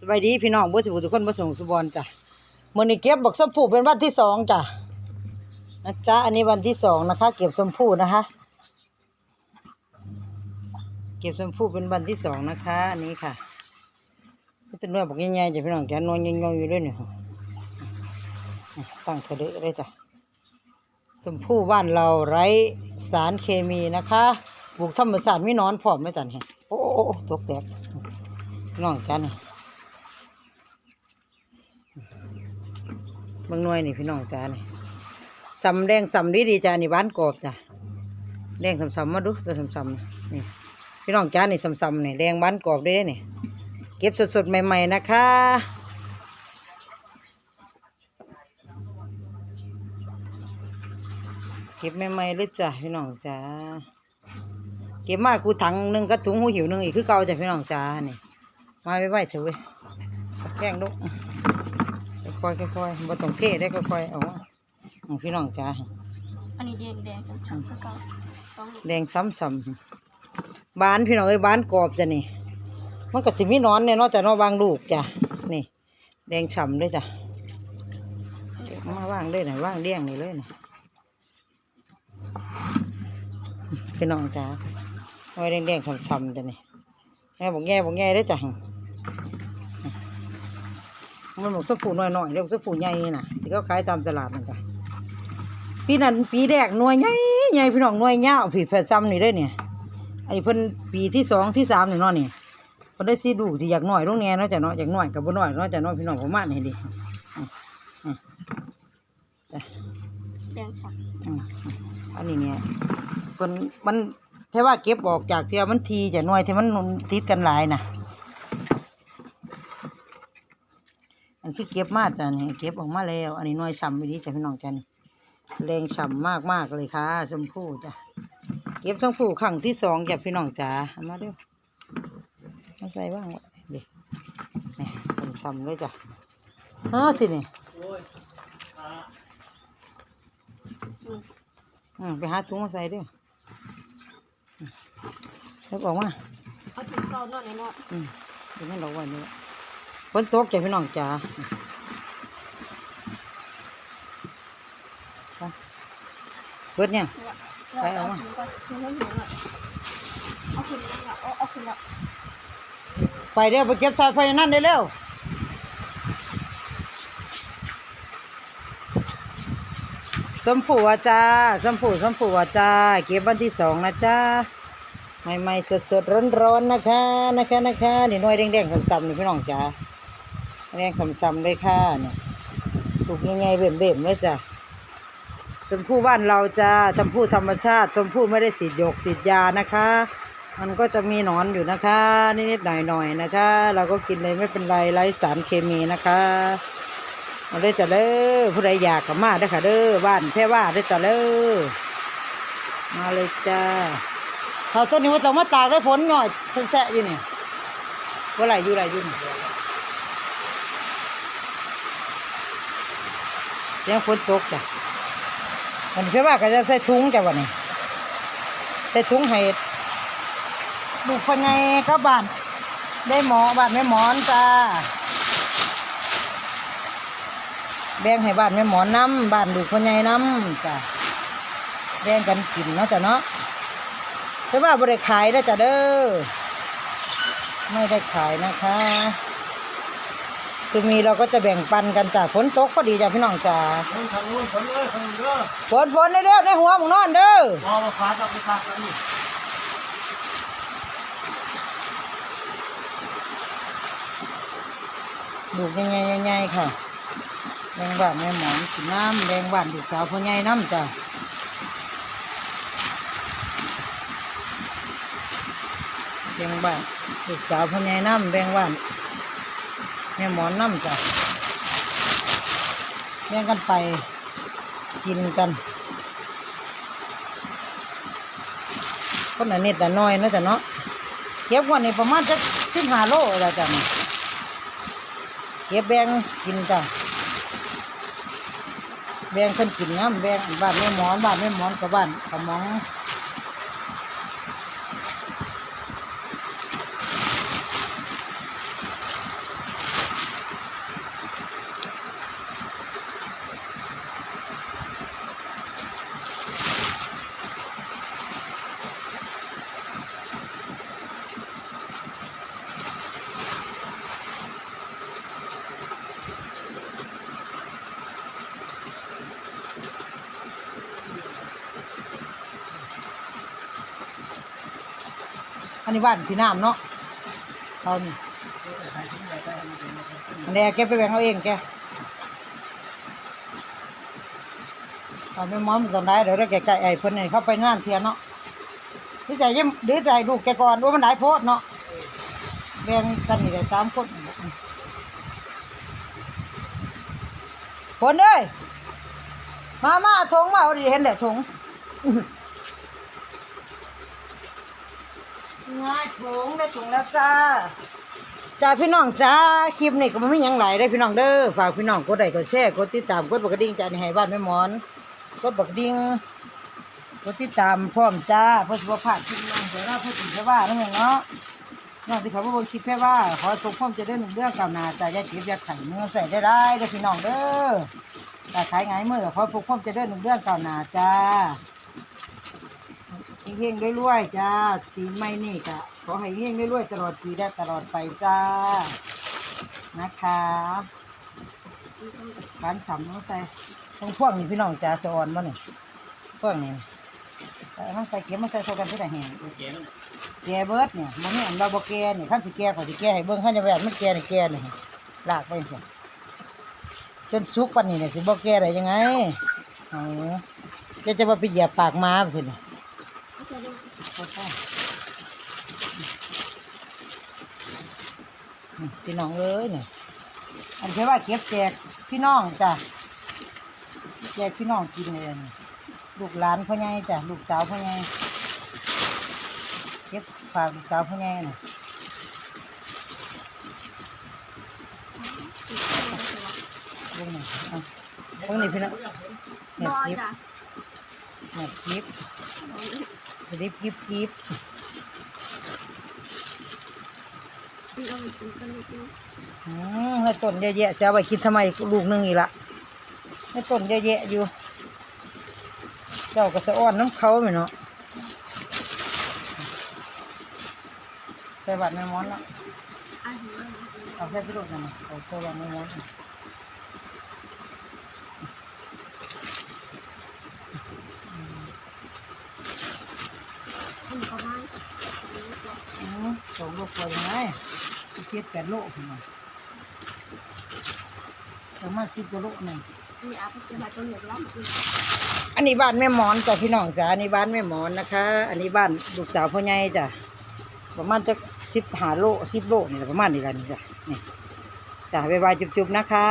สบายดีพี่น้องบ่สิบุทุกคนบ่ส่งสุบอนจ้ะมื้อนี้เก็บบักสมพูเป็นวันที่สองจ้ะนะจ๊ะอันนี้วันที่สองนะคะ เก็บสมพูนะคะ เก็บสมพูเป็นวันที่สองนะคะอันนี้ค่ะก็จะนวดบอกง่ายๆจ้ะพี่น้องจ้ะนวลยองๆอยู่ด้วยเนี่ยตั้งกระเดะเลยจ้ะสมพูบ้านเราไร้สารเคมีนะคะปลูกธรรมศาสตร์ไม่นอนพร้อมไม่จันเห็นโอ้โอ้โอ้ตกแตกพี่น้องจ้ะนี่เบางหน่วยนี่พี่น้องจ้านี่สำแดงสำดีดีจ้านี่บ้านกรอบจ้ะแดงสำๆมาดูตัวสำๆนี่นี่พี่น้องจ้านี่สำๆนี่แดงบ้านกรอบได้เนี่เก็บสดๆใหม่ ๆ นะคะเก็บใหม่ๆเลยจ้ะพี่น้องจ้าเก็บมากูถังหนึ่งกระถุงหูหิวหนึ่งอีกคือเก่าจ้ะพี่น้องจ้านี่มาไว้ไว้เถอะเว้ยแข้งลูก ค่อยๆค่อยๆบ่ต้องเทได้ค่อยๆเอาอืมพี่น้องจ้าอันนี้แดงแดงๆช้ำๆก็เก่าต้อง แดงซ้ำๆบ้านพี่น้องเอ้ยบ้านกรอบจ้ะนี่ มันก็สิมีหนอนเนี่ยเนาะจ้ะเนาะวางลูกจ้ะนี่ แดงฉ่ำเลยจ้ะเก็บมาว่างเลยนะว่างเลี้ยงนี่เลยนะพี่น้องจ้าเอาไว้แดงๆฉ่ำๆจ้ะนี่แง่บอกแง่บอกแง่เลยจ้ะ มันบอกสปูน้อยๆเรียกสปูใหญ่น่ะที่เขาขายตามตลาดนั่นจ้ะปีนั้นปีแรกหน่วยใหญ่ใหญ่พี่น้องหน่วยยาวผีแผดซ้ำนี่ได้เนี่ย อันนี้เพิ่นปีที่สองที่สามนี่เนาะนี่เพิ่นได้ซีดูที่อยากหน่อยลงแหน่เนาะจ้ะเนาะอยากหน่อยกับบ่หน่อยเนาะจ้ะเนาะพี่น้องประมาณนี้ดิอืมอืมจ้ะแดงฉ่อืมอืมอันนี้เนี่ยเพิ่นมันแค่ว่าเก็บออกจากเที่ยมันทีจะหน่วยที่มันติดกันหลายน่ะ อัน ที่เก็บมาจ้ะนี่เก็บออกมาแล้ว อันนี้หน่วยซ้ำไปดีจ้ะพี่น้องจ้ะนี่แรงฉ่ำมากมากๆเลยค่ะชมพู่จ้ะเก็บชมพู่ครั้งที่สองจ้ะพี่น้องจ๋าเอามาเด้อมาใส่บ้างวะเด็กนี่ฉ่ำๆเลยจ้ะเออทีนี่ำอืมอืมไปหาถุงมาใส่เด้ออืมแล้วบอกว่าเอาถุงเก่าหน่อยหน่อยอืมเดี๋ยวมันดอกไว้นี่แหละ ฝนตกจ้ะพี่น้องจ๋าเปิดเนี่ยไปเอามาไปเร็วไปเก็บสายไฟนั่นได้เร็วสมผูว่าจ้าสมผูสมผูว่าจ้าเก็บวันที่สองนะจ้าใหม่ๆสดๆร้อนๆนะคะนะคะนะคะนี่น้อยแดงๆซ้ำๆนี่พี่น้องจ้า แดงซ้ำๆเลยค่ะเนี่ยปลูกง่ายๆเบ่มๆเลยจ้าชมพู่บ้านเราจ้าชมพู่ธรรมชาติชมพู่ไม่ได้สีดยกสีดยานะคะ มันก็จะมีหนอนอยู่นะคะนิดๆหน่อยๆนะคะ เราก็กินเลยไม่เป็นไรไร้สารเคมีนะคะมาได้จ้ะเด้อผู้ใดอยากกับมาได้ค่ะเด้อบ้านแพ่ว่าได้จ้ะเด้อมาเลยจ้าเขาต้นนี้ว่าต้องมาตากได้ผลหน่อยทั้งแสะอยู่นี่ว่าไรอยู่ไรอยู่นี่ สียงฝนตกจ้ะมันแพ่ว่าก็จะใส่ถุงจ้ะวันนี้ใส่ถุงให้ลูกพ่อไงก็บ้าน ได้หมอบ้านแม่หมอนจ้าแบ่งให้บ้านแม่หมอนน้ำบ้านลูกพ่อไงน้ำจ้าแบ่งกันกินเนาะจ้ะเนาะแต่ว่าบริขายได้จ้ะเด้อไม่ได้ขายนะคะ คือมีเราก็จะแบ่งปันกันจ้ะฝนตกพอดีจ้ะพี่น้องจ้าทางทางนู้นคนเลยทางนู้นเด้อฝนฝนได้เร็วในหัวหมึงนอนเด้อมอมาฟ้าจับไปฟ้ากันนี่ลูกใหญ่ๆใหญ่ๆค่ะแดงหวานแม่หมอนกินน้ำแดงหวานลูกสาวพ่อใหญ่น้ำจ้ะแดงหวานลูกสาวพ่อใหญ่น้ำแดงหวาน แม่หมอนน้ำจ้ะแย่งกันไปกินกันคนละนิดละน้อยนะจ๊ะเนาะเก็บวันนี้ประมาณจะสิบห้าโลแล้วจ้ะเก็บแบงกินจ้ะแบ่งคนกินน้ำแบงบ้านแม่หมอนบ้านแม่หมอนกับบ้านกับหมอง อันนี้บ้านพี่น้ำเนาะเขานี่อันนี้แกไปแบ่งเอาเองแกเอาไม่มอมตอนได้เดี๋ยวได้แกไก่ไอ้เพิ่นนี่เข้าไปงานเทียนเนาะหรือใจยิ้มหรือใจลูกแกก่อนว่ามันได้โพดเนาะแบ่งกันนี่ได้สามคนคนเอ้ยมามาถงมาเอาดิเห็นแต่ถง ง่ายถุงได้ถุงแล้วจ้าจ้าพี่น้องจ้าคลิปนี้ก็ไม่มีหยังหลได้พี่น้องเด้อฝากพี่น้องกดไลค์กดแชร์กดติดตามกดบักดิ่งจ้าในให้บ้านแม่หมอนกดบักดิ่งกดติดตามพร้อมจ้าเพื่อสุขภาพที่น้องเดี๋ยวเราพูดถึงแค่ว่านั่นเองเนาะน้องที่เขาบอกคลิปแค่ว่า ขอส่งพร้อมจะได้หนึ่งเรื่องกาวนาจ้าอย่าเก็บยาไข่เมื่อใส่ได้ได้เด้อพี่น้องเด้อแต่ขายไงเมื่อขอส่งพร้อมจะได้หนึ่งเรื่องกาวนาจ้า เฮงๆรวยๆจ้าปีใหม่นี่กะขอให้เฮงๆรวยๆตลอดปีได้ตลอดไปจ้า นะคะบ้านสำน้องใส่ตรงพวกนี้พี่น้องจ้าสะออนบ่นี่พวกนี้แต่มันใส่เก็บมันใส่โซกันที่ไหนแหงเก็บแกเบิดเนี่ยมันนี่อันเราบ่แกนี่ยขั้นสิแกขอสิแกให้เบิ่งขั้นจะแบบมันแกนี่แกนี่ลากไปสิจนสุกปันนี่เนี่ยสิบ่แกได้ยังไงอ๋อจะจะมาไปเหยียบปากม้าไปเนี่ยเอาใส่ดู พี่น้องเอ้ยเนี่ยอันเชื่อว่าเก็บแจกพี่น้องจ้ะแจกพี่น้องกินเลยลูกหลานพ่อใหญ่จ้ะลูกสาวพ่อใหญ่เก็บฝากลูกสาวพ่อใหญ่น่ะเบิ่งนี่เอาเบิ่งนี่พี่น้องเนี่ยอยกิบเนี่ยกิบ กิบกิบกิบอืมให้ต้นเยอะแยะจะเอาไปกินทำไมลูกนึงอีกละให้ต้นเยอะแยะอยู่ เจ้าก็สะอ้อนน้ำเขาไหมเนาะใส่บัตรแม่ม้อนเนาะเอาใส่ไปโดดหน่อยนะเอาใส่บัตรแม่มอนนะอันประมาณ อืม สองโลกว่ายังไงสิบเจ็ดแปดโลขึ้นมาประมาณสิบกว่าโลหนึ่งอันนี้อาจจะเป็นแบบต้นเหลืองล้อมอีกอันนี้บ้านแม่หมอนจ้ะพี่น้องจ้ะอันนี้บ้านแม่หมอนนะคะ อันนี้บ้านลูกสาวพ่อใหญ่จ้ะประมาณจะสิบหาโลสิบโลนี่แหละประมาณนี้ละนี่จ้ะนี่จ้ะบ๊ายบายจุ๊บๆนะคะ